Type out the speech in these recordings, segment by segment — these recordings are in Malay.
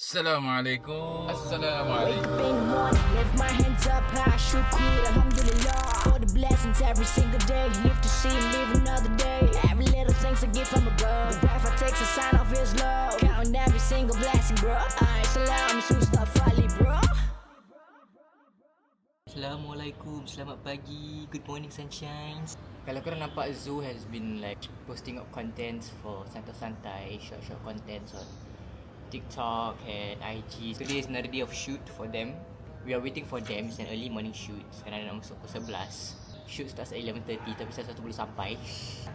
Assalamualaikum. Wake Assalamualaikum. up in the morning, lift my hands up high, shukr, alhamdulillah. For the blessings every single day, live to see, live another day. Every little thing's a gift from above. The breath I take's a sign of His love. Counting every single blessing, bro. Alright, salam, Mustafa Ali, bro. Assalamualaikum, selamat pagi, good morning sunshines Kalau korang nampak Zoo has been like posting up contents for santai-santai, short-short contents on TikTok and IG Today is another day of shoot for them. We are waiting for them, it's an early morning shoot. Sekarang dah masuk pukul 11 Shoot starts at 11.30 tapi saya satu belum sampai.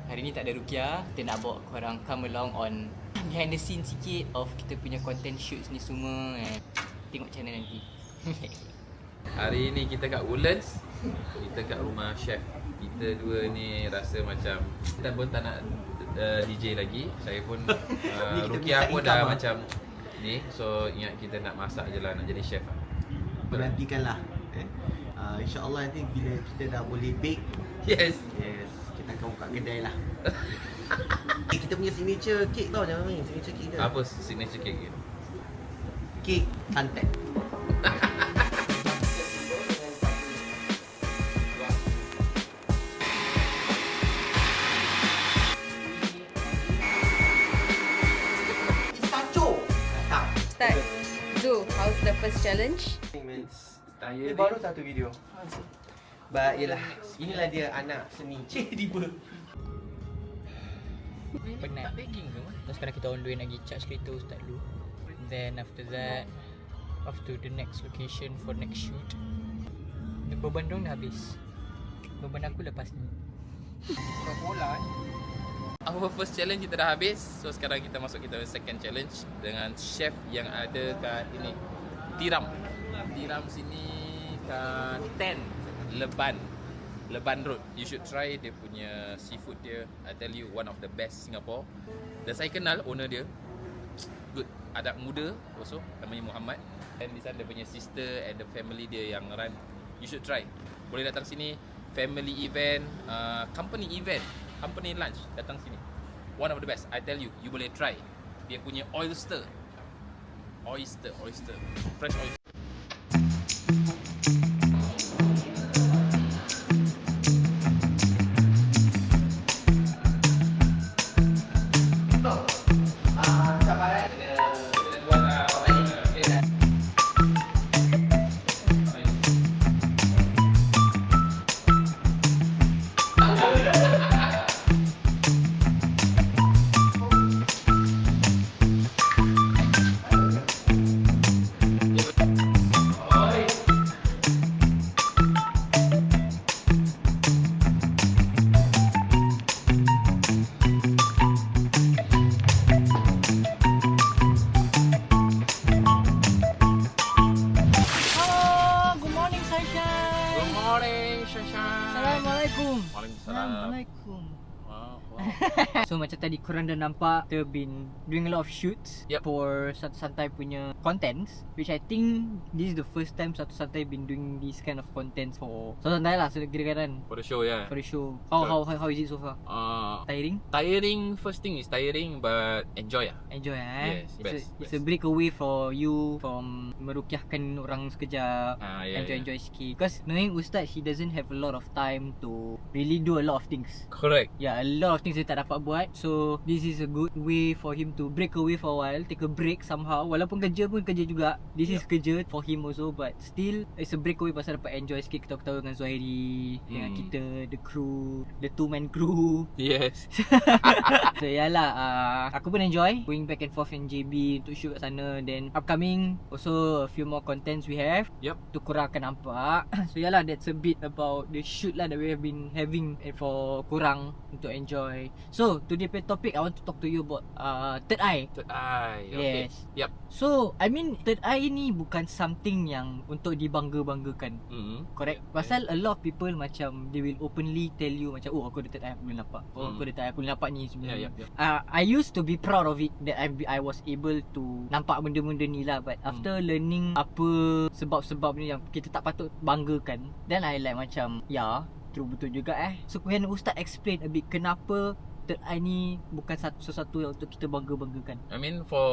Hari ni tak ada Rukia, kita nak bawa korang come along on behind the scene sikit of kita punya content shoots ni semua. And Tengok channel nanti. Hari ni kita kat Woodlands. Kita kat rumah chef. Kita dua ni rasa macam kita pun tak nak uh, DJ lagi. Saya pun uh, Rukia pun dah lah. macam ni. So ingat kita nak masak je lah nak jadi chef lah. Menantikanlah eh. uh, InsyaAllah nanti bila kita dah boleh bake Yes. Yes Kita akan buka kedai lah eh, Kita punya signature cake tau jangan main Signature cake dia Apa signature cake dia? Cake santan challenge? Ini baru satu video. But yelah Inilah dia anak seni. Cik tiba. Penat. Baking ke? Terus sekarang kita on the way nak pergi charge kereta Ustaz dulu Then after that Off to the next location for next shoot. The beban dong dah habis. Beban aku lepas ni. Bola eh? Our first challenge kita dah habis. So sekarang kita masuk kita second challenge dengan chef yang ada kat ini. Tiram. Tiram sini kat Ten Leban. Leban Road. You should try dia punya seafood dia. I tell you one of the best Singapore. Dan saya kenal owner dia. Good. Adat muda also namanya Muhammad. And di sana dia punya sister and the family dia yang run. You should try. Boleh datang sini family event, uh, company event, company lunch datang sini. One of the best. I tell you, you boleh try. Dia punya oyster. Oyster, oyster. Fresh oyster. Wow, wow. So macam tadi korang dah nampak Kita been doing a lot of shoots Yep. For Satu Santai punya contents Which I think This is the first time Satu Santai been doing this kind of contents For Satu Santai lah So kira kan For the show, yeah. For the show how, how, how, how is it so far? Uh, Tiring? tiring, first thing is tiring but enjoy ah. Enjoy eh? Yes, it's, best, a, it's best. a break away for you From Merukiahkan orang sekejap Ah, yeah, Enjoy-enjoy sikit Because knowing Ustaz He doesn't have a lot of time To really do a lot of things Correct. Yeah, a lot of things dia tak dapat buat. So, this is a good way for him to break away for a while, take a break somehow. Walaupun kerja pun kerja juga. This is kerja for him also but still it's a break away pasal dapat enjoy sikit ketawa-ketawa dengan Zuhairi, dengan Hmm. kita, the crew, the two man crew. Yes. so, yalah, uh, aku pun enjoy going back and forth in JB untuk shoot kat sana. Then, upcoming also a few more contents we have. Yup. Tu korang akan nampak So yalah that's a bit about the shoot lah that we have been having for korang untuk enjoy So today pay topic I want to talk to you about uh, third eye Third eye. Okay. Yes. Yep. So I mean third eye ni bukan something yang untuk dibangga-banggakan Mm-hmm. Correct Pasal a lot of people macam They will openly tell you macam Oh aku ada third eye aku boleh nampak Oh Hmm. aku ada third eye aku boleh nampak ni Yeah, sebenarnya yeah, yeah. uh, I used to be proud of it That I I was able to Nampak benda-benda ni lah But after learning Apa Sebab-sebab ni yang Kita tak patut banggakan Then I like macam Ya True betul juga eh. So can Ustaz explain a bit Kenapa third eye ni bukan satu sesuatu yang untuk kita bangga-banggakan. I mean for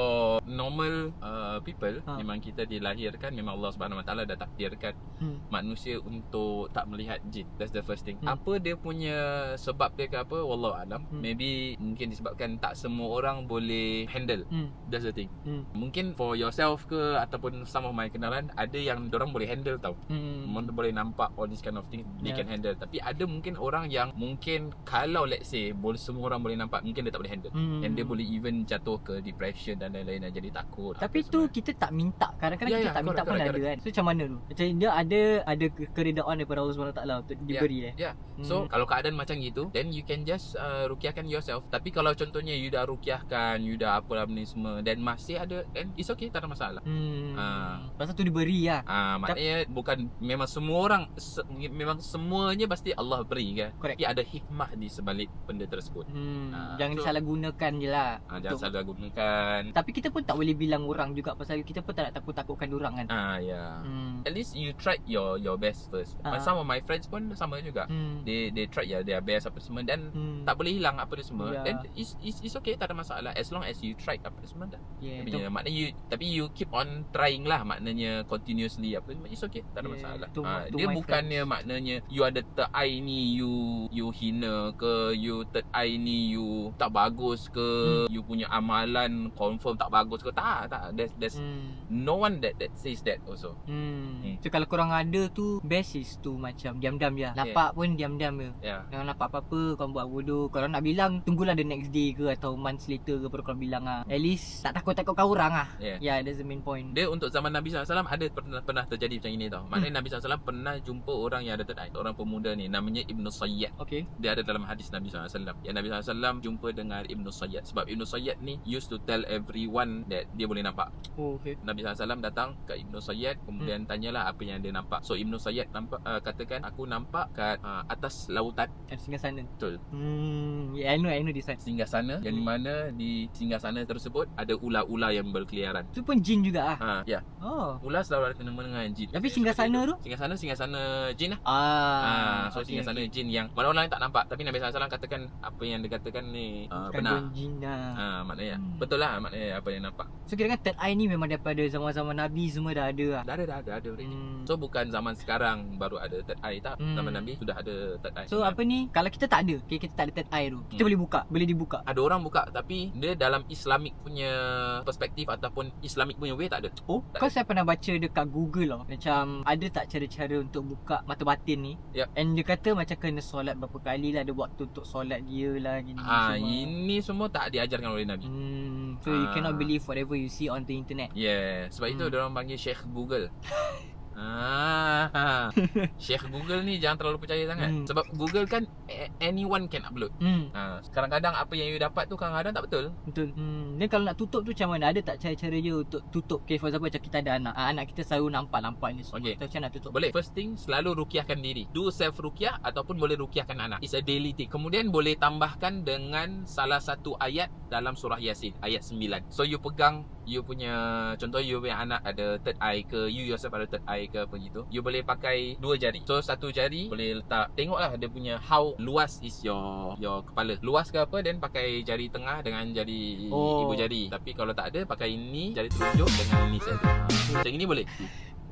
normal uh, people Ha. memang kita dilahirkan memang Allah Subhanahu Wa Taala dah takdirkan Hmm. manusia untuk tak melihat jin. That's the first thing. Hmm. Apa dia punya sebab dia ke apa wallahu alam. Hmm. Maybe mungkin disebabkan tak semua orang boleh handle. Hmm. That's the thing. Hmm. Mungkin for yourself ke ataupun some of my kenalan ada yang orang boleh handle tau. Hmm. Mereka boleh nampak all this kind of thing they Yeah. can handle. Tapi ada mungkin orang yang mungkin kalau let's say boleh semua orang boleh nampak mungkin dia tak boleh handle. Hmm. And dia boleh even jatuh ke depression dan lain-lain jadi takut. Tapi tu semua. kita tak minta. Kadang-kadang Ya, kita ya, tak minta pun ada kan. So macam mana tu? Macam dia ada ada ke- keredaan daripada Allah SWT untuk diberi eh. Ya. So Hmm. kalau keadaan macam gitu Then you can just uh, rukiahkan yourself Tapi kalau contohnya you dah rukiahkan You dah apalah benda ni semua Dan masih ada Then it's okay tak ada masalah Hmm. Ah. Pasal tu diberi lah. Ah, maknanya bukan memang semua orang se, memang semuanya pasti Allah beri kan. Correct. Tapi ada hikmah di sebalik benda tersebut. Hmm. Ah, jangan so- disalahgunakan je lah. Ah, jangan Untuk- salah gunakan. Tapi kita pun tak boleh bilang orang juga pasal kita pun tak nak takut-takutkan orang kan. Ah ya. Hmm. At least you tried your your best first. Ah. Some of my friends pun sama juga. Hmm. They they tried ya their best apa semua dan Hmm. tak boleh hilang apa dia semua. Ya. Then it's, it's it's okay tak ada masalah as long as you tried apa semua dah. Yeah, Dia punya maknanya you tapi you keep on trying lah maknanya continuously apa semua it's okay tak ada Yeah, masalah. to- Ah, to dia bukannya maknanya you ada third eye ni you you hina ke you third eye ni you tak bagus ke Hmm. you punya amalan confirm tak bagus ke tak tak there's, there's Hmm. no one that that says that also. Hmm. Hmm. So kalau korang ada tu Best is tu macam Diam-diam je Lapak pun diam-diam je Yeah. Jangan nampak apa-apa Korang buat bodoh Kalau nak bilang Tunggulah the next day ke Atau months later ke Baru korang bilang lah At least Tak takut-takutkan orang lah Yeah. Yeah that's the main point Dia untuk zaman Nabi SAW ada pernah, pernah terjadi macam ini tau. Maknanya Nabi SAW pernah jumpa orang yang ada eye. Orang pemuda ni namanya Ibnu Sayyad. Okay Dia ada dalam hadis Nabi SAW. Yang Nabi SAW jumpa dengan Ibnu Sayyad. Sebab Ibnu Sayyad ni used to tell everyone that dia boleh nampak. Oh okay Nabi SAW datang ke Ibnu Sayyad kemudian tanyalah apa yang dia nampak. So Ibnu Sayyad nampak uh, katakan aku nampak kat uh, atas lautan. Ada singgah sana Betul. Hmm Yeah I know I know this one Singgah sana yang di mana di singgah sana tersebut ada ular-ular yang berkeliaran. Tu pun jin juga ah. Ha, ya. Oh Ular selalu ada kena dengan jin. Tapi singgah sana tu Singgah sana singgah sana jin lah. Ah, Ah, so okay, singgah sana okay. jin yang mana orang lain tak nampak tapi Nabi SAW katakan apa yang dia katakan ni uh, benar. Kandung jin lah Ah, maknanya Hmm. betul lah maknanya apa yang nampak. So kira kan third eye ni Memang daripada zaman-zaman Nabi Semua dah ada lah Dah ada dah ada ada already. Hmm. So bukan zaman sekarang baru ada third eye tak. Hmm. Zaman Nabi sudah ada third eye. So apa ni Kalau kita tak ada okay, Kita tak ada third eye tu Kita Hmm. boleh buka Boleh dibuka ada orang buka tapi dia dalam Islamic punya perspektif ataupun Islamic punya way tak ada. Oh Tak Kau saya pernah baca Dekat Google lah Macam Ada tak cara-cara Untuk buka mata batin ni Yup. And dia kata Macam kena solat Berapa kali lah Ada waktu untuk solat dia lah gini, Ah, semua. ini semua tak diajarkan oleh Nabi. Hmm, so you Ah. cannot believe whatever you see on the internet. Yeah, sebab itu Hmm. dia orang panggil Sheikh Google. Ah, Sheikh Google ni jangan terlalu percaya sangat. Hmm. Sebab Google kan anyone can upload. Hmm, Ha, kadang-kadang apa yang you dapat tu kadang-kadang tak betul. betul. Hmm, then kalau nak tutup tu macam mana? Ada tak cara-cara je untuk tutup? Okay, for example macam kita ada anak. Ah, anak kita selalu nampak-nampak ni semua. Okay. So, macam nak tutup? Boleh. First thing selalu rukiahkan diri. Do self rukiah ataupun boleh rukiahkan anak. It's a daily thing. Kemudian boleh tambahkan dengan salah satu ayat dalam surah Yasin, ayat 9. So you pegang you punya contoh you punya anak ada third eye ke you yourself ada third eye ke apa gitu. You boleh pakai dua jari. So satu jari boleh letak tengoklah dia punya how luas is your your kepala. Luas ke apa then pakai jari tengah dengan jari Oh. ibu jari. Tapi kalau tak ada pakai ini jari telunjuk dengan ini saja. Ha. Macam ini boleh.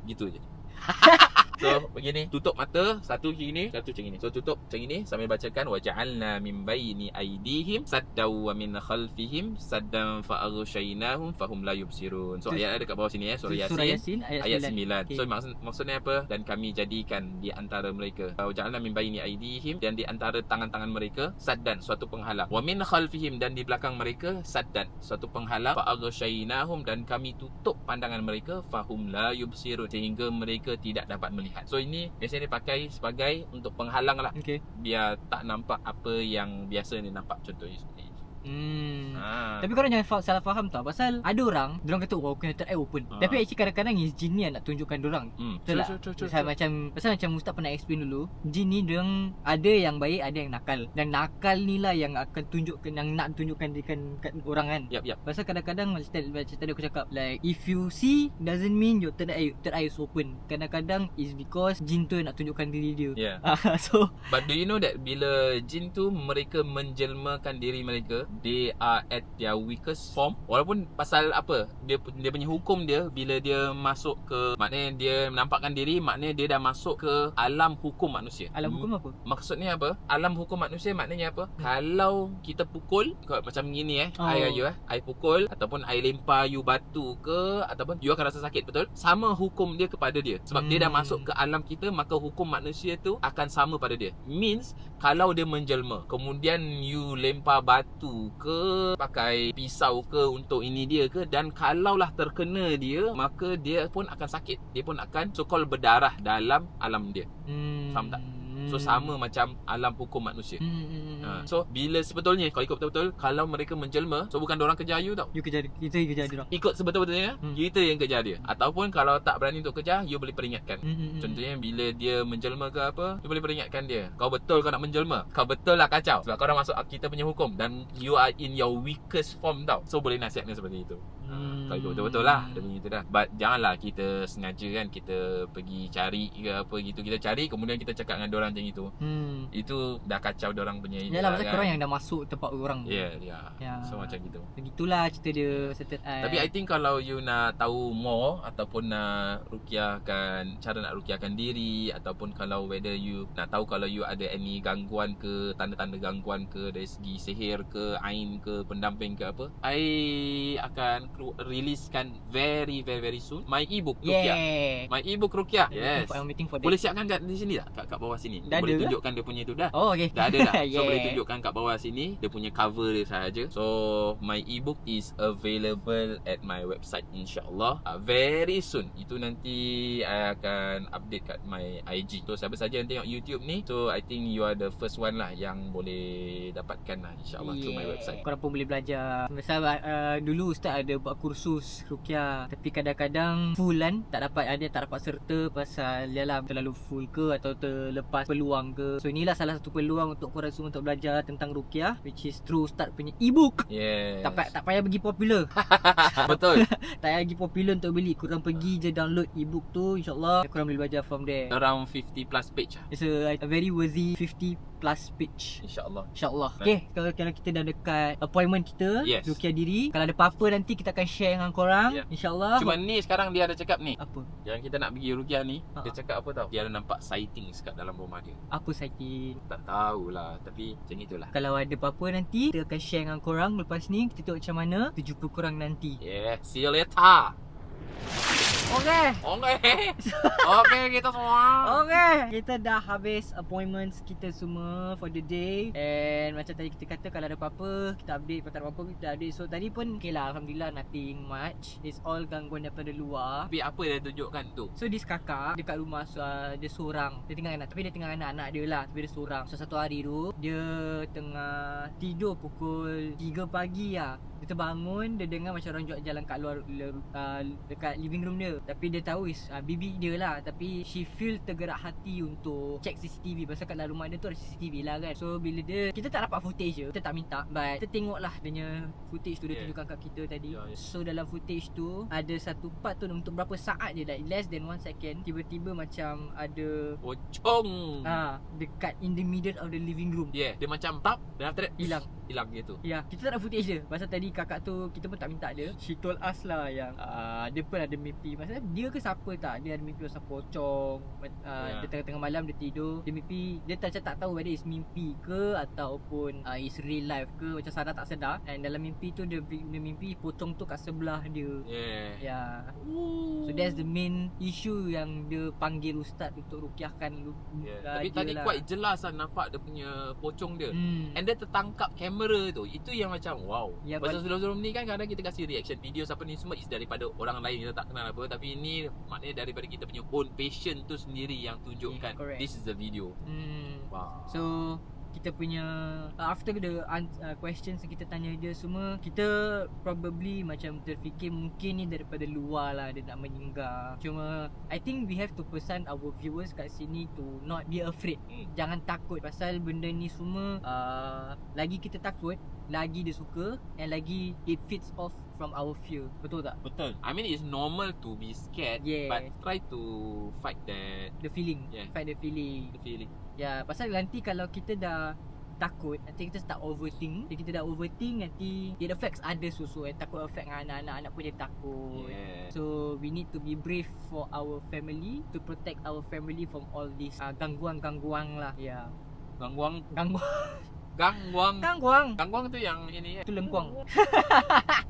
Gitu je. So begini Tutup mata Satu macam ini Satu macam ini. So tutup macam ini Sambil bacakan Waja'alna min baini aidihim Saddaw wa min khalfihim Saddan fa'aghshaynahum Fahum la yubsirun. So Tu- ayat ada kat bawah sini eh Surah Surah Yasin. Yasin ayat, Ayat 9 9. So maksud, maksudnya apa? Dan kami jadikan Di antara mereka. Waja'alna min baini aidihim Dan di antara tangan-tangan mereka Saddan Suatu penghalang. Wa min khalfihim Dan di belakang mereka Saddan Suatu penghalang. Fa'aghshaynahum Dan kami tutup pandangan mereka Fahum la yubsirun Sehingga mereka tidak dapat melihat So ini biasanya dipakai sebagai Untuk penghalang lah Okay. Biar tak nampak apa yang biasa ni nampak Contohnya seperti Hmm. Ha. Tapi korang jangan fa- salah faham tau Pasal ada orang Diorang kata Oh kena third eye open Ah. Tapi actually kadang-kadang Is jin ni yang nak tunjukkan diorang Hmm. Betul tak? True, true, true, Pasal true. macam Pasal macam Ustaz pernah explain dulu Jin ni diorang Ada yang baik Ada yang nakal Dan nakal ni lah Yang akan tunjukkan Yang nak tunjukkan Dekat kat orang kan Yap, yap. Pasal kadang-kadang macam tadi, macam tadi aku cakap Like If you see Doesn't mean your third eye, third eye is open Kadang-kadang Is because Jin tu nak tunjukkan diri dia Yeah. Ah, So But do you know that bila jin tu mereka menjelmakan diri mereka, they are at their weakest form. Walaupun pasal apa? Dia dia punya hukum dia bila dia masuk ke maknanya dia menampakkan diri, maknanya dia dah masuk ke alam hukum manusia. Alam hukum apa? Maksudnya apa? Alam hukum manusia maknanya apa? Kalau kita pukul macam gini eh, Oh. I you eh, I pukul ataupun I lempar you batu ke ataupun you akan rasa sakit betul? Sama hukum dia kepada dia. Sebab hmm. dia dah Hmm. masuk ke alam kita maka hukum manusia tu akan sama pada dia. Means kalau dia menjelma, kemudian you lempar batu ke pakai pisau ke untuk ini dia ke dan kalaulah terkena dia maka dia pun akan sakit. Dia pun akan so called berdarah dalam alam dia. hmm. Faham tak? So sama macam alam hukum manusia. hmm. hmm, hmm. Ha. So bila sebetulnya kalau ikut betul-betul kalau mereka menjelma so bukan orang kejar you tau. You kejar Kita kejar diorang Ikut sebetul-betulnya Hmm. kita yang kejar dia. Ataupun kalau tak berani untuk kejar you boleh peringatkan. hmm. hmm, hmm. Contohnya bila dia menjelma ke apa You boleh peringatkan dia Kau betul kau nak menjelma Kau betul lah kacau Sebab kau dah masuk kita punya hukum Dan you are in your weakest form tau So boleh nasihatnya seperti itu Hmm. ikut betul-betul lah Dia punya itu dah But janganlah kita sengaja kan Kita pergi cari ke apa gitu Kita cari kemudian kita cakap dengan orang macam itu Hmm. Itu dah kacau orang punya Yalah lah pasal kan. korang yang dah masuk tempat orang. Ya yeah, yeah. Ya. So macam gitu Begitulah cerita dia Certain eye. Tapi I think kalau you nak tahu more ataupun nak rukiahkan cara nak rukiahkan diri ataupun kalau whether you nak tahu kalau you ada any gangguan ke tanda-tanda gangguan ke dari segi sihir ke ain ke pendamping ke apa I akan releasekan very very very soon. My ebook rukiah. Yeah. My ebook rukiah. Yes. I'm waiting for that. Boleh siapkan kat di sini tak? Kat, kat bawah sini. Dah boleh ada tunjukkan dia punya tu dah. Oh okay. Dah ada dah. So yeah. boleh tunjukkan kat bawah sini Dia punya cover dia sahaja. So my ebook is available At my website InsyaAllah. Uh, Very soon. Itu nanti I akan update kat my IG So siapa saja yang tengok YouTube ni So I think you are the first one lah Yang boleh dapatkan lah InsyaAllah yeah. through my website. Korang pun boleh belajar. Pasal uh, dulu Ustaz ada buat kursus Rukiah. Tapi kadang-kadang Full kan Tak dapat Ada tak dapat serta Pasal Yalah terlalu full ke Atau terlepas peluang ke. So inilah salah satu peluang Untuk korang semua Untuk belajar tentang Rukiah Which is through Ustaz punya ebook. Yes. Tak, payah- tak payah pergi popular. Betul. Tak payah pergi popular untuk beli. Korang pergi je download ebook tu InsyaAllah Korang boleh belajar from there. Around 50 plus page lah. It's a, a very worthy 50 plus page InsyaAllah. InsyaAllah. Okay Kalau, kalau kita dah dekat Appointment kita Yes. Rukiah diri Kalau ada apa-apa nanti Kita akan share dengan korang Yeah. InsyaAllah. Cuma ni sekarang dia ada cakap ni. Apa? Yang kita nak pergi Rukiah ni Ha. Dia cakap apa tau? Dia ada nampak sightings kat dalam rumah dia. Apa sighting? Tak tahulah Tapi macam itulah. Kalau ada apa-apa nanti Kita akan share dengan korang. Lepas ni Kita tengok macam mana. Kita jumpa korang nanti. Yeah, see you later. Okay Okay. okay kita semua. Okay Kita dah habis appointments kita semua for the day. And macam tadi kita kata kalau ada apa-apa Kita update Kalau tak ada apa-apa kita update. So tadi pun okay lah Alhamdulillah nothing much. It's all gangguan daripada luar. Tapi apa dia tunjukkan tu? So this kakak dekat rumah so, uh, dia seorang. Dia tinggal anak Tapi dia tinggal anak-anak dia lah. Tapi dia seorang. So satu hari tu Dia tengah tidur pukul 3 pagi lah Dia terbangun Dia dengar macam orang jalan kat luar uh, Dekat living room dia Tapi dia tahu is uh, bibi dia lah Tapi she feel tergerak hati untuk Check CCTV Pasal kat dalam rumah dia tu ada CCTV lah kan So bila dia Kita tak dapat footage je Kita tak minta But kita tengok lah Dia punya footage tu Dia Yeah. tunjukkan kat kita tadi Yeah, yeah. So dalam footage tu Ada satu part tu Untuk berapa saat je Like less than 1 second Tiba-tiba macam ada Pocong. Ah, dekat in the middle of the living room. Yeah, dia macam tap dan after that Hilang. hilang gitu. Ya, kita tak ada footage dia. Pasal tadi kakak tu kita pun tak minta dia. She told us lah yang uh, dia pun ada mimpi. Maksudnya dia ke siapa tak? Dia ada mimpi pasal pocong. Uh, Ya. Dia tengah-tengah malam dia tidur. Dia mimpi, dia tak tak tahu whether it's mimpi ke ataupun uh, it's real life ke. Macam sadar tak sedar. And dalam mimpi tu dia, dia mimpi pocong tu kat sebelah dia. Yeah. Ya. So that's the main issue yang dia panggil ustaz untuk rukiahkan Yeah. uh, Tapi tadi lah. quite jelas lah nampak dia punya pocong dia. Hmm. And dia tertangkap kamera tu Itu yang macam wow Ya, Pasal sebelum-sebelum ni kan Kadang kita kasih reaction video Siapa ni semua Is daripada orang lain. Kita tak kenal apa. Tapi ini Maknanya daripada kita punya own patient tu sendiri Yang tunjukkan. Yeah, correct. This is the video. Hmm. Wow So kita punya uh, after the uh, questions kita tanya dia semua kita probably macam terfikir mungkin ni daripada luar lah dia nak menyinggah. Cuma I think we have to pesan our viewers kat sini to not be afraid. Jangan takut pasal benda ni semua uh, lagi kita takut lagi dia suka and lagi it fits off from our fear. Betul tak? Betul. I mean it's normal to be scared Yes. but try to fight that the feeling. Yeah. fight the feeling. The feeling. Ya, pasal nanti kalau kita dah takut Nanti kita start overthink. Nanti kita dah overthink Nanti it affects others also. And takut affect dengan anak-anak Anak pun dia takut. Yeah. So we need to be brave for our family To protect our family from all this uh, Gangguan-gangguan lah. Ya. Gangguang Gangguan. Gangguang Gangguan. Gangguang tu yang ini Tu lengkuang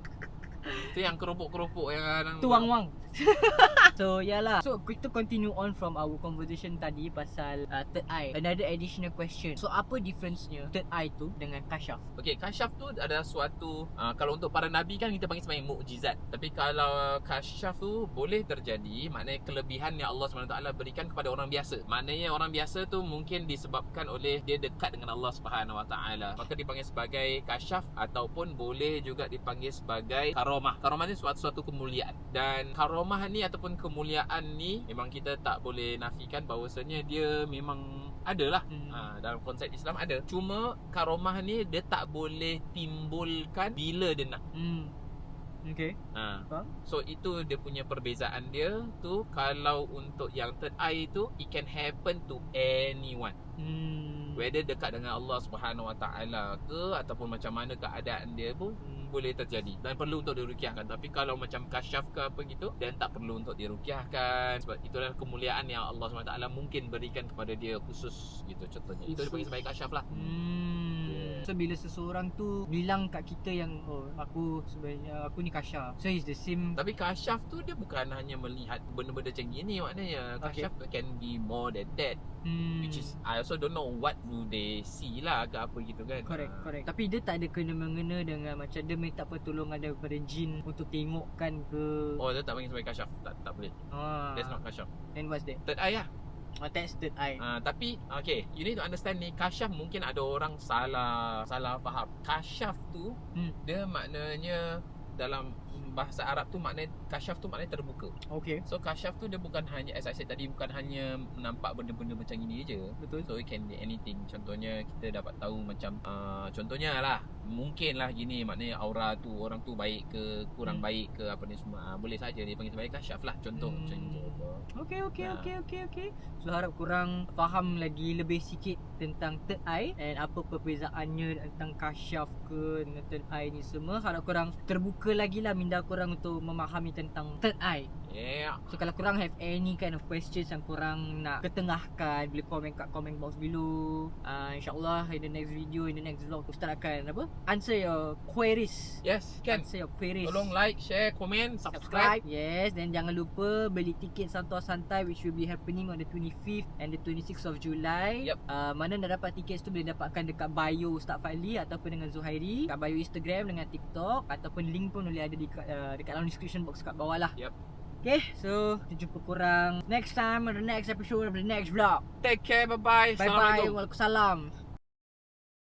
tu yang kerupuk-kerupuk yang kadang Tuang-wang So yalah So kita continue on from our conversation tadi Pasal uh, third eye Another additional question So apa difference-nya Third eye tu dengan kasyaf Okey, kasyaf tu adalah suatu uh, kalau untuk para nabi kan kita panggil sebagai mukjizat. Tapi kalau kasyaf tu boleh terjadi, maknanya kelebihan yang Allah SWT berikan kepada orang biasa. Maknanya orang biasa tu mungkin disebabkan oleh dia dekat dengan Allah Subhanahu Wa Taala. Maka dipanggil sebagai kasyaf ataupun boleh juga dipanggil sebagai karomah. Karomah ni suatu suatu kemuliaan. Dan karomah ni ataupun kemuliaan ni memang kita tak boleh nafikan bahawasanya dia memang adalah Hmm. ha, dalam konsep Islam ada. Cuma karomah ni dia tak boleh timbulkan bila dia nak. Hmm Okay Ha. Faham? So itu dia punya perbezaan dia tu kalau untuk yang third eye tu it can happen to anyone. Hmm Whether dekat dengan Allah Subhanahu Wa Taala ke ataupun macam mana keadaan dia pun boleh terjadi dan perlu untuk dirukiahkan. Tapi kalau macam kasyaf ke apa gitu dan tak perlu untuk dirukiahkan sebab itu adalah kemuliaan yang Allah SWT mungkin berikan kepada dia khusus gitu contohnya. Itu dipanggil sebagai kasyaf lah. Hmm. So bila seseorang tu bilang kat kita yang oh aku sebenarnya aku ni Kasha. So it's the same Tapi kasyaf tu dia bukan hanya melihat benda-benda macam gini maknanya. Okay. Kasyaf can be more than that. hmm. Which is I also don't know what do they see lah ke apa gitu kan. Correct, Ah. correct. Tapi dia tak ada kena mengena dengan macam dia minta pertolongan daripada jin untuk tengokkan ke. Oh dia tak panggil sebagai kasyaf. Tak tak boleh. Ah. That's not kasyaf. Then what's that? Third eye lah. That's third eye. Uh, tapi okay, you need to understand ni kasyaf mungkin ada orang salah salah faham. Kasyaf tu Hmm. dia maknanya dalam bahasa Arab tu maknanya kasyaf tu maknanya terbuka. Okay. So kasyaf tu dia bukan hanya as I said tadi bukan hanya nampak benda-benda macam ini je. Betul. So it can be anything. Contohnya kita dapat tahu macam uh, contohnya lah mungkin lah gini maknanya aura tu orang tu baik ke kurang Hmm. baik ke apa ni semua. Uh, boleh saja dia panggil sebagai kasyaf lah contoh Hmm. macam itu. Okay, okay, Ya. okay, okay, okay. So harap korang faham lagi lebih sikit tentang third eye and apa perbezaannya tentang kasyaf ke dengan third eye ni semua. Harap korang terbuka lagi lah minda korang untuk memahami tentang third eye. Yeah. So kalau korang have any kind of questions yang korang nak ketengahkan Boleh komen kat comment box below uh, InsyaAllah in the next video, in the next vlog Ustaz akan apa? Answer your queries Yes, can. Answer your queries Tolong like, share, komen, subscribe. subscribe. Yes, dan jangan lupa beli tiket Santua Santai which will be happening on the 25th and the 26th of July. Yup. Uh, mana nak dapat tiket tu boleh dapatkan dekat bio Ustaz Fadli ataupun dengan Zuhairi, kat bio Instagram dengan TikTok ataupun link pun boleh ada di uh, dekat dalam description box kat bawah lah. Yup. Okay, so kita jumpa korang next time on the next episode of the next vlog. Take care, bye-bye. Bye bye. Assalamualaikum. Waalaikumsalam.